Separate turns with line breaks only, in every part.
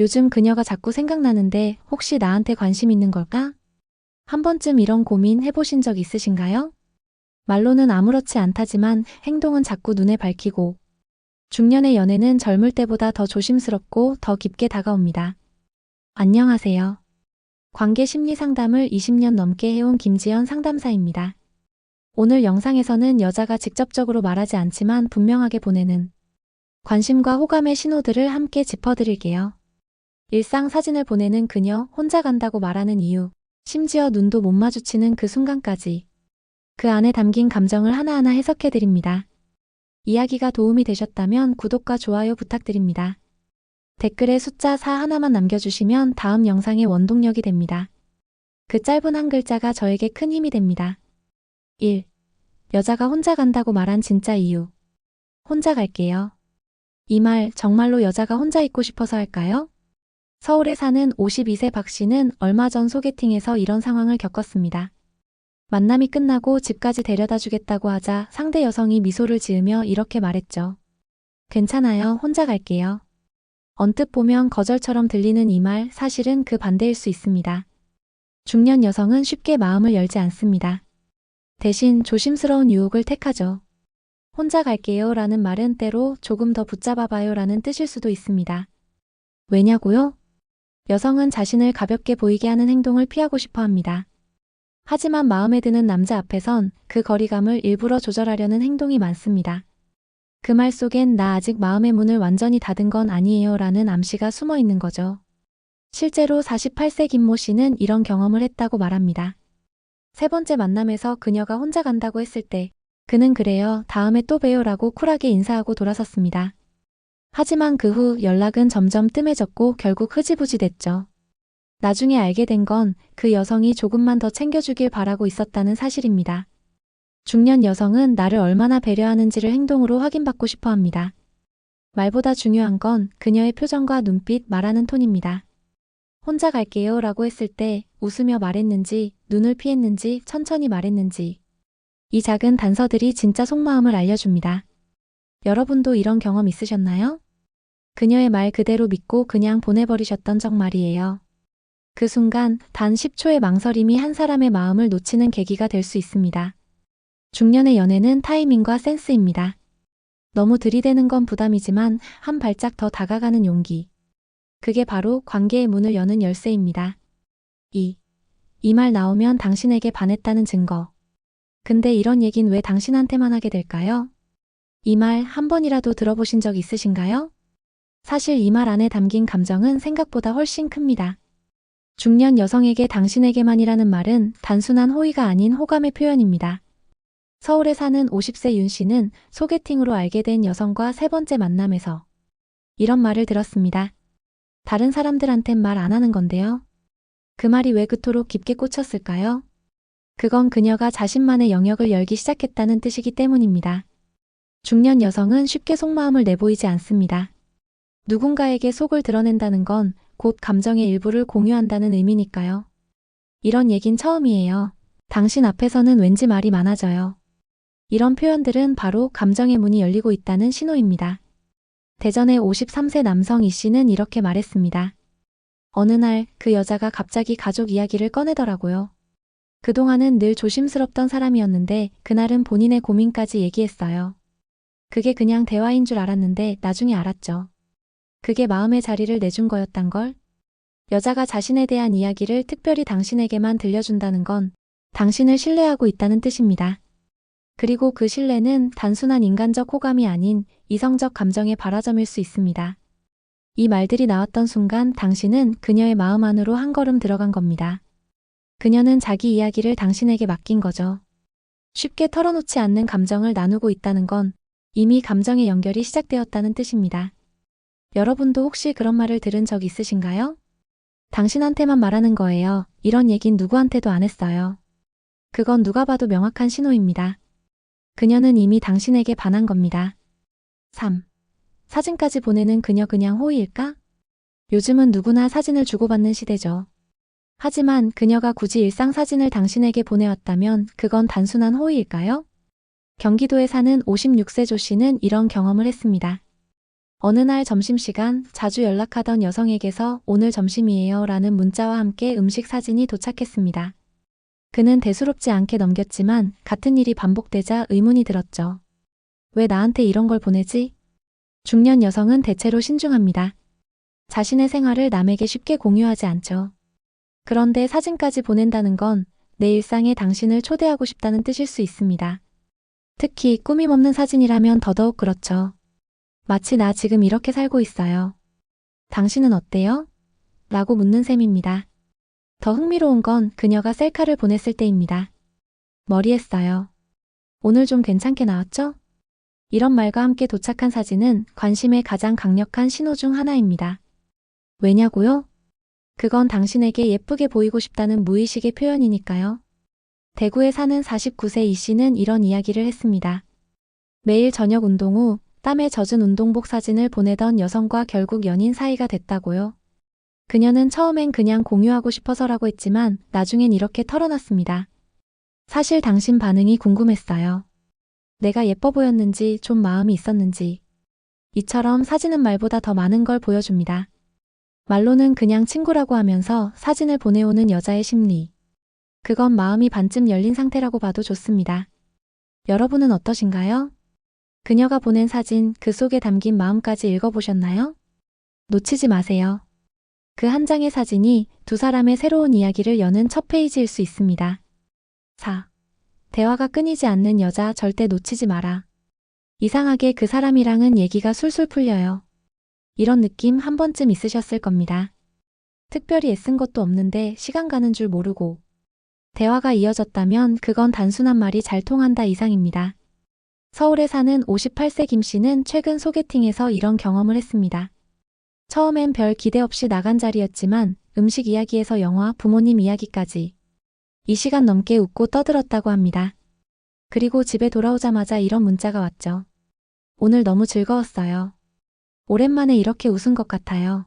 요즘 그녀가 자꾸 생각나는데 혹시 나한테 관심 있는 걸까? 한 번쯤 이런 고민 해보신 적 있으신가요? 말로는 아무렇지 않다지만 행동은 자꾸 눈에 밝히고 중년의 연애는 젊을 때보다 더 조심스럽고 더 깊게 다가옵니다. 안녕하세요. 관계 심리 상담을 20년 넘게 해온 김지연 상담사입니다. 오늘 영상에서는 여자가 직접적으로 말하지 않지만 분명하게 보내는 관심과 호감의 신호들을 함께 짚어드릴게요. 일상 사진을 보내는 그녀 혼자 간다고 말하는 이유, 심지어 눈도 못 마주치는 그 순간까지 그 안에 담긴 감정을 하나하나 해석해드립니다. 이야기가 도움이 되셨다면 구독과 좋아요 부탁드립니다. 댓글에 숫자 4 하나만 남겨주시면 다음 영상의 원동력이 됩니다. 그 짧은 한 글자가 저에게 큰 힘이 됩니다. 1. 여자가 혼자 간다고 말한 진짜 이유. 혼자 갈게요. 이 말 정말로 여자가 혼자 있고 싶어서 할까요? 서울에 사는 52세 박 씨는 얼마 전 소개팅에서 이런 상황을 겪었습니다. 만남이 끝나고 집까지 데려다 주겠다고 하자 상대 여성이 미소를 지으며 이렇게 말했죠. 괜찮아요. 혼자 갈게요. 언뜻 보면 거절처럼 들리는 이 말 사실은 그 반대일 수 있습니다. 중년 여성은 쉽게 마음을 열지 않습니다. 대신 조심스러운 유혹을 택하죠. 혼자 갈게요 라는 말은 때로 조금 더 붙잡아봐요 라는 뜻일 수도 있습니다. 왜냐고요? 여성은 자신을 가볍게 보이게 하는 행동을 피하고 싶어 합니다. 하지만 마음에 드는 남자 앞에선 그 거리감을 일부러 조절하려는 행동이 많습니다. 그 말 속엔 나 아직 마음의 문을 완전히 닫은 건 아니에요 라는 암시가 숨어 있는 거죠. 실제로 48세 김모 씨는 이런 경험을 했다고 말합니다. 세 번째 만남에서 그녀가 혼자 간다고 했을 때 그는 그래요 다음에 또 봬요 라고 쿨하게 인사하고 돌아섰습니다. 하지만 그 후 연락은 점점 뜸해졌고 결국 흐지부지 됐죠. 나중에 알게 된 건 그 여성이 조금만 더 챙겨주길 바라고 있었다는 사실입니다. 중년 여성은 나를 얼마나 배려하는지를 행동으로 확인받고 싶어 합니다. 말보다 중요한 건 그녀의 표정과 눈빛, 말하는 톤입니다. 혼자 갈게요 라고 했을 때 웃으며 말했는지, 눈을 피했는지, 천천히 말했는지. 이 작은 단서들이 진짜 속마음을 알려줍니다. 여러분도 이런 경험 있으셨나요? 그녀의 말 그대로 믿고 그냥 보내버리셨던 적 말이에요. 그 순간 단 10초의 망설임이 한 사람의 마음을 놓치는 계기가 될 수 있습니다. 중년의 연애는 타이밍과 센스입니다. 너무 들이대는 건 부담이지만 한 발짝 더 다가가는 용기. 그게 바로 관계의 문을 여는 열쇠입니다. 2. 이 말 나오면 당신에게 반했다는 증거. 근데 이런 얘긴 왜 당신한테만 하게 될까요? 이 말 한 번이라도 들어보신 적 있으신가요? 사실 이 말 안에 담긴 감정은 생각보다 훨씬 큽니다. 중년 여성에게 당신에게만이라는 말은 단순한 호의가 아닌 호감의 표현입니다. 서울에 사는 50세 윤 씨는 소개팅으로 알게 된 여성과 세 번째 만남에서 이런 말을 들었습니다. 다른 사람들한텐 말 안 하는 건데요. 그 말이 왜 그토록 깊게 꽂혔을까요? 그건 그녀가 자신만의 영역을 열기 시작했다는 뜻이기 때문입니다. 중년 여성은 쉽게 속마음을 내보이지 않습니다. 누군가에게 속을 드러낸다는 건 곧 감정의 일부를 공유한다는 의미니까요. 이런 얘긴 처음이에요. 당신 앞에서는 왠지 말이 많아져요. 이런 표현들은 바로 감정의 문이 열리고 있다는 신호입니다. 대전의 53세 남성 이 씨는 이렇게 말했습니다. 어느 날 그 여자가 갑자기 가족 이야기를 꺼내더라고요. 그동안은 늘 조심스럽던 사람이었는데 그날은 본인의 고민까지 얘기했어요. 그게 그냥 대화인 줄 알았는데 나중에 알았죠. 그게 마음의 자리를 내준 거였단 걸. 여자가 자신에 대한 이야기를 특별히 당신에게만 들려준다는 건 당신을 신뢰하고 있다는 뜻입니다. 그리고 그 신뢰는 단순한 인간적 호감이 아닌 이성적 감정의 발화점일 수 있습니다. 이 말들이 나왔던 순간 당신은 그녀의 마음 안으로 한 걸음 들어간 겁니다. 그녀는 자기 이야기를 당신에게 맡긴 거죠. 쉽게 털어놓지 않는 감정을 나누고 있다는 건 이미 감정의 연결이 시작되었다는 뜻입니다. 여러분도 혹시 그런 말을 들은 적 있으신가요? 당신한테만 말하는 거예요. 이런 얘긴 누구한테도 안 했어요. 그건 누가 봐도 명확한 신호입니다. 그녀는 이미 당신에게 반한 겁니다. 3. 사진까지 보내는 그녀 그냥 호의일까? 요즘은 누구나 사진을 주고받는 시대죠. 하지만 그녀가 굳이 일상 사진을 당신에게 보내왔다면 그건 단순한 호의일까요? 경기도에 사는 56세 조 씨는 이런 경험을 했습니다. 어느 날 점심시간 자주 연락하던 여성에게서 오늘 점심이에요 라는 문자와 함께 음식 사진이 도착했습니다. 그는 대수롭지 않게 넘겼지만 같은 일이 반복되자 의문이 들었죠. 왜 나한테 이런 걸 보내지? 중년 여성은 대체로 신중합니다. 자신의 생활을 남에게 쉽게 공유하지 않죠. 그런데 사진까지 보낸다는 건 내 일상에 당신을 초대하고 싶다는 뜻일 수 있습니다. 특히 꾸밈 없는 사진이라면 더더욱 그렇죠. 마치 나 지금 이렇게 살고 있어요. 당신은 어때요? 라고 묻는 셈입니다. 더 흥미로운 건 그녀가 셀카를 보냈을 때입니다. 머리 했어요. 오늘 좀 괜찮게 나왔죠? 이런 말과 함께 도착한 사진은 관심의 가장 강력한 신호 중 하나입니다. 왜냐고요? 그건 당신에게 예쁘게 보이고 싶다는 무의식의 표현이니까요. 대구에 사는 49세 이 씨는 이런 이야기를 했습니다. 매일 저녁 운동 후 땀에 젖은 운동복 사진을 보내던 여성과 결국 연인 사이가 됐다고요. 그녀는 처음엔 그냥 공유하고 싶어서라고 했지만 나중엔 이렇게 털어놨습니다. 사실 당신 반응이 궁금했어요. 내가 예뻐 보였는지 좀 마음이 있었는지. 이처럼 사진은 말보다 더 많은 걸 보여줍니다. 말로는 그냥 친구라고 하면서 사진을 보내오는 여자의 심리. 그건 마음이 반쯤 열린 상태라고 봐도 좋습니다. 여러분은 어떠신가요? 그녀가 보낸 사진 그 속에 담긴 마음까지 읽어보셨나요? 놓치지 마세요. 그 한 장의 사진이 두 사람의 새로운 이야기를 여는 첫 페이지일 수 있습니다. 4. 대화가 끊이지 않는 여자 절대 놓치지 마라. 이상하게 그 사람이랑은 얘기가 술술 풀려요. 이런 느낌 한 번쯤 있으셨을 겁니다. 특별히 애쓴 것도 없는데 시간 가는 줄 모르고 대화가 이어졌다면 그건 단순한 말이 잘 통한다 이상입니다. 서울에 사는 58세 김 씨는 최근 소개팅에서 이런 경험을 했습니다. 처음엔 별 기대 없이 나간 자리였지만 음식 이야기에서 영화, 부모님 이야기까지 2시간 넘게 웃고 떠들었다고 합니다. 그리고 집에 돌아오자마자 이런 문자가 왔죠. 오늘 너무 즐거웠어요. 오랜만에 이렇게 웃은 것 같아요.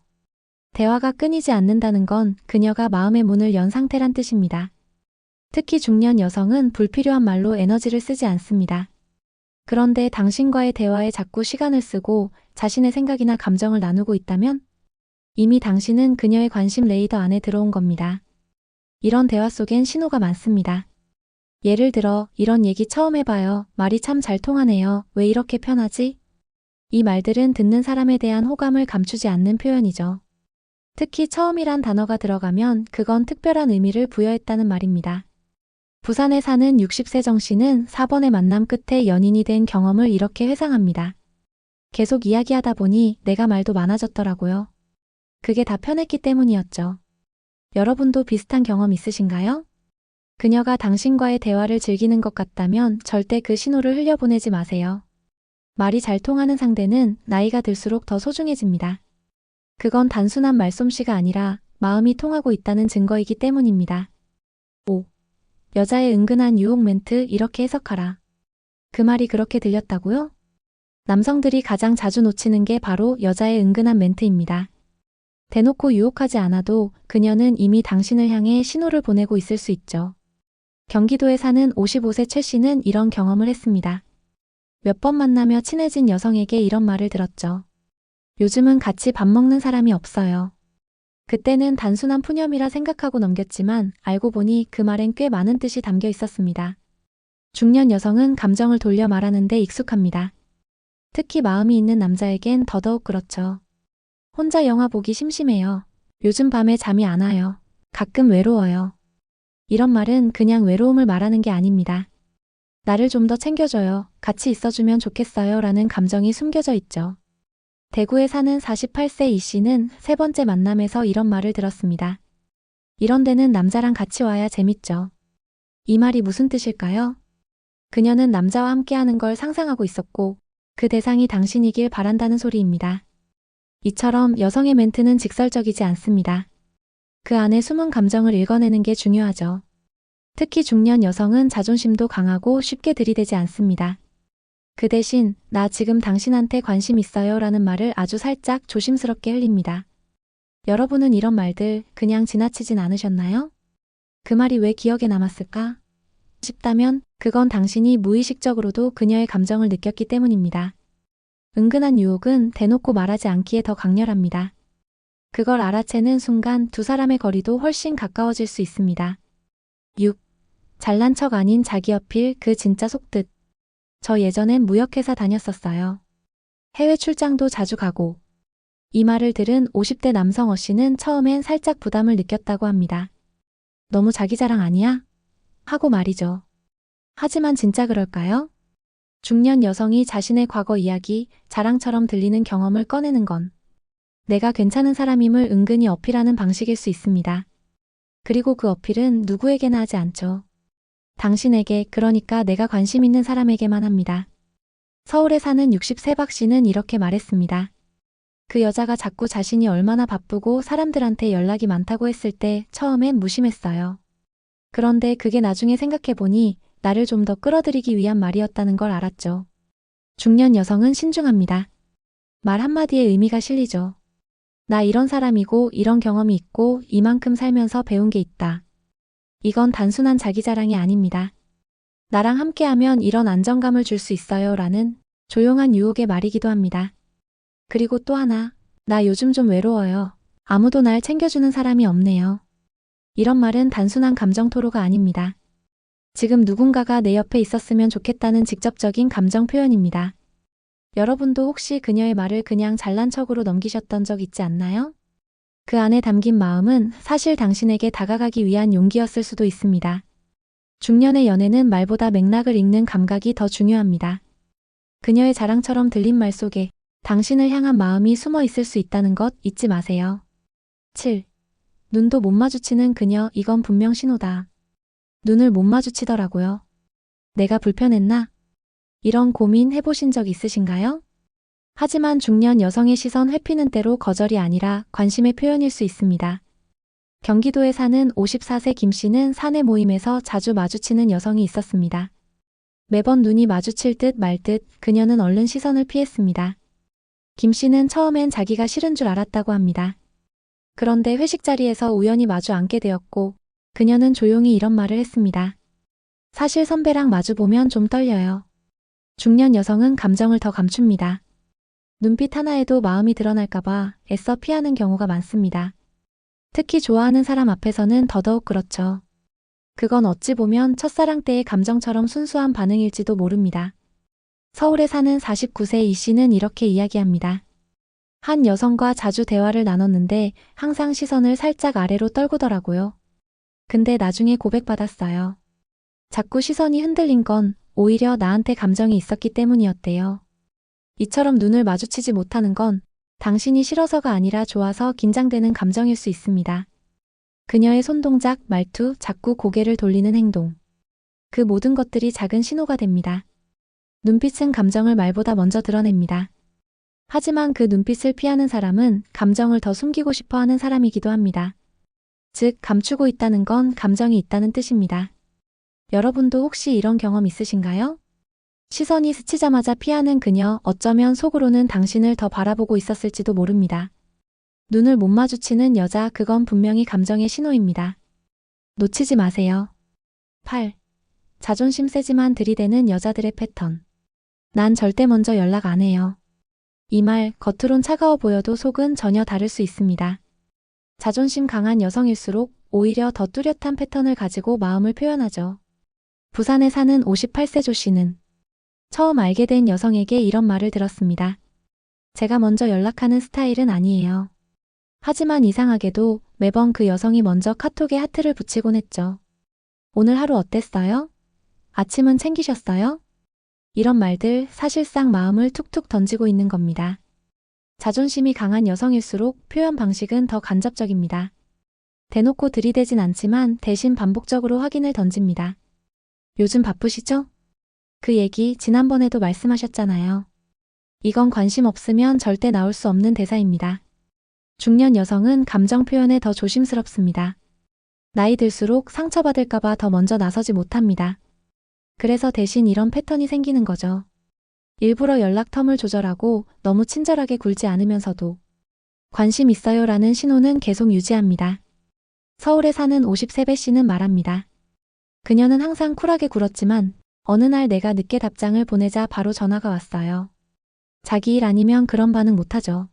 대화가 끊이지 않는다는 건 그녀가 마음의 문을 연 상태란 뜻입니다. 특히 중년 여성은 불필요한 말로 에너지를 쓰지 않습니다. 그런데 당신과의 대화에 자꾸 시간을 쓰고 자신의 생각이나 감정을 나누고 있다면 이미 당신은 그녀의 관심 레이더 안에 들어온 겁니다. 이런 대화 속엔 신호가 많습니다. 예를 들어, 이런 얘기 처음 해봐요. 말이 참 잘 통하네요. 왜 이렇게 편하지? 이 말들은 듣는 사람에 대한 호감을 감추지 않는 표현이죠. 특히 처음이란 단어가 들어가면 그건 특별한 의미를 부여했다는 말입니다. 부산에 사는 60세 정 씨는 4번의 만남 끝에 연인이 된 경험을 이렇게 회상합니다. 계속 이야기하다 보니 내가 말도 많아졌더라고요. 그게 다 편했기 때문이었죠. 여러분도 비슷한 경험 있으신가요? 그녀가 당신과의 대화를 즐기는 것 같다면 절대 그 신호를 흘려보내지 마세요. 말이 잘 통하는 상대는 나이가 들수록 더 소중해집니다. 그건 단순한 말솜씨가 아니라 마음이 통하고 있다는 증거이기 때문입니다. 5. 여자의 은근한 유혹 멘트 이렇게 해석하라. 그 말이 그렇게 들렸다고요? 남성들이 가장 자주 놓치는 게 바로 여자의 은근한 멘트입니다. 대놓고 유혹하지 않아도 그녀는 이미 당신을 향해 신호를 보내고 있을 수 있죠. 경기도에 사는 55세 최 씨는 이런 경험을 했습니다. 몇 번 만나며 친해진 여성에게 이런 말을 들었죠. 요즘은 같이 밥 먹는 사람이 없어요. 그때는 단순한 푸념이라 생각하고 넘겼지만 알고 보니 그 말엔 꽤 많은 뜻이 담겨 있었습니다. 중년 여성은 감정을 돌려 말하는 데 익숙합니다. 특히 마음이 있는 남자에겐 더더욱 그렇죠. 혼자 영화 보기 심심해요. 요즘 밤에 잠이 안 와요. 가끔 외로워요. 이런 말은 그냥 외로움을 말하는 게 아닙니다. 나를 좀 더 챙겨줘요. 같이 있어주면 좋겠어요. 라는 감정이 숨겨져 있죠. 대구에 사는 48세 이 씨는 세 번째 만남에서 이런 말을 들었습니다. 이런 데는 남자랑 같이 와야 재밌죠. 이 말이 무슨 뜻일까요? 그녀는 남자와 함께 하는 걸 상상하고 있었고 그 대상이 당신이길 바란다는 소리입니다. 이처럼 여성의 멘트는 직설적이지 않습니다. 그 안에 숨은 감정을 읽어내는 게 중요하죠. 특히 중년 여성은 자존심도 강하고 쉽게 들이대지 않습니다. 그 대신 나 지금 당신한테 관심 있어요 라는 말을 아주 살짝 조심스럽게 흘립니다. 여러분은 이런 말들 그냥 지나치진 않으셨나요? 그 말이 왜 기억에 남았을까? 싶다면 그건 당신이 무의식적으로도 그녀의 감정을 느꼈기 때문입니다. 은근한 유혹은 대놓고 말하지 않기에 더 강렬합니다. 그걸 알아채는 순간 두 사람의 거리도 훨씬 가까워질 수 있습니다. 6. 잘난 척 아닌 자기 어필 그 진짜 속뜻. 저 예전엔 무역회사 다녔었어요. 해외 출장도 자주 가고. 이 말을 들은 50대 남성 어 씨는 처음엔 살짝 부담을 느꼈다고 합니다. 너무 자기 자랑 아니야? 하고 말이죠. 하지만 진짜 그럴까요? 중년 여성이 자신의 과거 이야기, 자랑처럼 들리는 경험을 꺼내는 건 내가 괜찮은 사람임을 은근히 어필하는 방식일 수 있습니다. 그리고 그 어필은 누구에게나 하지 않죠. 당신에게, 그러니까 내가 관심 있는 사람에게만 합니다. 서울에 사는 63박 씨는 이렇게 말했습니다. 그 여자가 자꾸 자신이 얼마나 바쁘고 사람들한테 연락이 많다고 했을 때 처음엔 무심했어요. 그런데 그게 나중에 생각해보니 나를 좀 더 끌어들이기 위한 말이었다는 걸 알았죠. 중년 여성은 신중합니다. 말 한마디에 의미가 실리죠. 나 이런 사람이고 이런 경험이 있고 이만큼 살면서 배운 게 있다. 이건 단순한 자기 자랑이 아닙니다. 나랑 함께하면 이런 안정감을 줄 수 있어요 라는 조용한 유혹의 말이기도 합니다. 그리고 또 하나, 나 요즘 좀 외로워요. 아무도 날 챙겨주는 사람이 없네요. 이런 말은 단순한 감정 토로가 아닙니다. 지금 누군가가 내 옆에 있었으면 좋겠다는 직접적인 감정 표현입니다. 여러분도 혹시 그녀의 말을 그냥 잘난 척으로 넘기셨던 적 있지 않나요? 그 안에 담긴 마음은 사실 당신에게 다가가기 위한 용기였을 수도 있습니다. 중년의 연애는 말보다 맥락을 읽는 감각이 더 중요합니다. 그녀의 자랑처럼 들린 말 속에 당신을 향한 마음이 숨어 있을 수 있다는 것 잊지 마세요. 7. 눈도 못 마주치는 그녀, 이건 분명 신호다. 눈을 못 마주치더라고요. 내가 불편했나? 이런 고민 해보신 적 있으신가요? 하지만 중년 여성의 시선 회피는 때로 거절이 아니라 관심의 표현일 수 있습니다. 경기도에 사는 54세 김 씨는 사내 모임에서 자주 마주치는 여성이 있었습니다. 매번 눈이 마주칠 듯말듯 그녀는 얼른 시선을 피했습니다. 김 씨는 처음엔 자기가 싫은 줄 알았다고 합니다. 그런데 회식 자리에서 우연히 마주 앉게 되었고 그녀는 조용히 이런 말을 했습니다. 사실 선배랑 마주보면 좀 떨려요. 중년 여성은 감정을 더 감춥니다. 눈빛 하나에도 마음이 드러날까봐 애써 피하는 경우가 많습니다. 특히 좋아하는 사람 앞에서는 더더욱 그렇죠. 그건 어찌 보면 첫사랑 때의 감정처럼 순수한 반응일지도 모릅니다. 서울에 사는 49세 이 씨는 이렇게 이야기합니다. 한 여성과 자주 대화를 나눴는데 항상 시선을 살짝 아래로 떨구더라고요. 근데 나중에 고백받았어요. 자꾸 시선이 흔들린 건 오히려 나한테 감정이 있었기 때문이었대요. 이처럼 눈을 마주치지 못하는 건 당신이 싫어서가 아니라 좋아서 긴장되는 감정일 수 있습니다. 그녀의 손동작, 말투, 자꾸 고개를 돌리는 행동. 그 모든 것들이 작은 신호가 됩니다. 눈빛은 감정을 말보다 먼저 드러냅니다. 하지만 그 눈빛을 피하는 사람은 감정을 더 숨기고 싶어 하는 사람이기도 합니다. 즉, 감추고 있다는 건 감정이 있다는 뜻입니다. 여러분도 혹시 이런 경험 있으신가요? 시선이 스치자마자 피하는 그녀, 어쩌면 속으로는 당신을 더 바라보고 있었을지도 모릅니다. 눈을 못 마주치는 여자, 그건 분명히 감정의 신호입니다. 놓치지 마세요. 8. 자존심 세지만 들이대는 여자들의 패턴. 난 절대 먼저 연락 안 해요. 이 말, 겉으론 차가워 보여도 속은 전혀 다를 수 있습니다. 자존심 강한 여성일수록 오히려 더 뚜렷한 패턴을 가지고 마음을 표현하죠. 부산에 사는 58세 조 씨는 처음 알게 된 여성에게 이런 말을 들었습니다. 제가 먼저 연락하는 스타일은 아니에요. 하지만 이상하게도 매번 그 여성이 먼저 카톡에 하트를 붙이곤 했죠. 오늘 하루 어땠어요? 아침은 챙기셨어요? 이런 말들 사실상 마음을 툭툭 던지고 있는 겁니다. 자존심이 강한 여성일수록 표현 방식은 더 간접적입니다. 대놓고 들이대진 않지만 대신 반복적으로 확인을 던집니다. 요즘 바쁘시죠? 그 얘기 지난번에도 말씀하셨잖아요. 이건 관심 없으면 절대 나올 수 없는 대사입니다. 중년 여성은 감정 표현에 더 조심스럽습니다. 나이 들수록 상처받을까봐 더 먼저 나서지 못합니다. 그래서 대신 이런 패턴이 생기는 거죠. 일부러 연락 텀을 조절하고 너무 친절하게 굴지 않으면서도 관심 있어요 라는 신호는 계속 유지합니다. 서울에 사는 50세배 씨는 말합니다. 그녀는 항상 쿨하게 굴었지만 어느 날 내가 늦게 답장을 보내자 바로 전화가 왔어요. 자기 일 아니면 그런 반응 못하죠.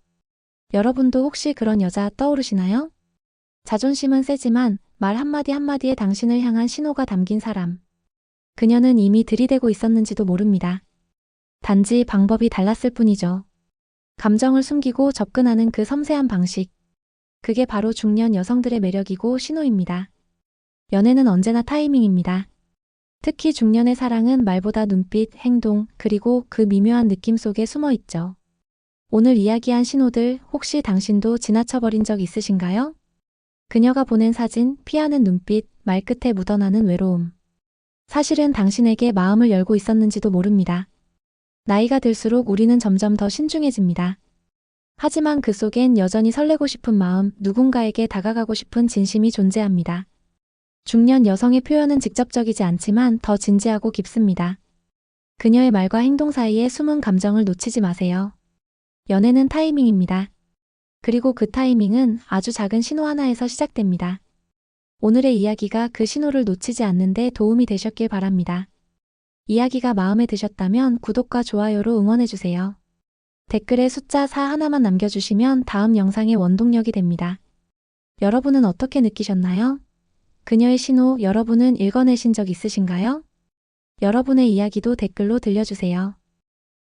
여러분도 혹시 그런 여자 떠오르시나요? 자존심은 세지만 말 한마디 한마디에 당신을 향한 신호가 담긴 사람. 그녀는 이미 들이대고 있었는지도 모릅니다. 단지 방법이 달랐을 뿐이죠. 감정을 숨기고 접근하는 그 섬세한 방식. 그게 바로 중년 여성들의 매력이고 신호입니다. 연애는 언제나 타이밍입니다. 특히 중년의 사랑은 말보다 눈빛, 행동, 그리고 그 미묘한 느낌 속에 숨어 있죠. 오늘 이야기한 신호들 혹시 당신도 지나쳐버린 적 있으신가요? 그녀가 보낸 사진, 피하는 눈빛, 말끝에 묻어나는 외로움. 사실은 당신에게 마음을 열고 있었는지도 모릅니다. 나이가 들수록 우리는 점점 더 신중해집니다. 하지만 그 속엔 여전히 설레고 싶은 마음, 누군가에게 다가가고 싶은 진심이 존재합니다. 중년 여성의 표현은 직접적이지 않지만 더 진지하고 깊습니다. 그녀의 말과 행동 사이에 숨은 감정을 놓치지 마세요. 연애는 타이밍입니다. 그리고 그 타이밍은 아주 작은 신호 하나에서 시작됩니다. 오늘의 이야기가 그 신호를 놓치지 않는데 도움이 되셨길 바랍니다. 이야기가 마음에 드셨다면 구독과 좋아요로 응원해주세요. 댓글에 숫자 4 하나만 남겨주시면 다음 영상의 원동력이 됩니다. 여러분은 어떻게 느끼셨나요? 그녀의 신호 여러분은 읽어내신 적 있으신가요? 여러분의 이야기도 댓글로 들려주세요.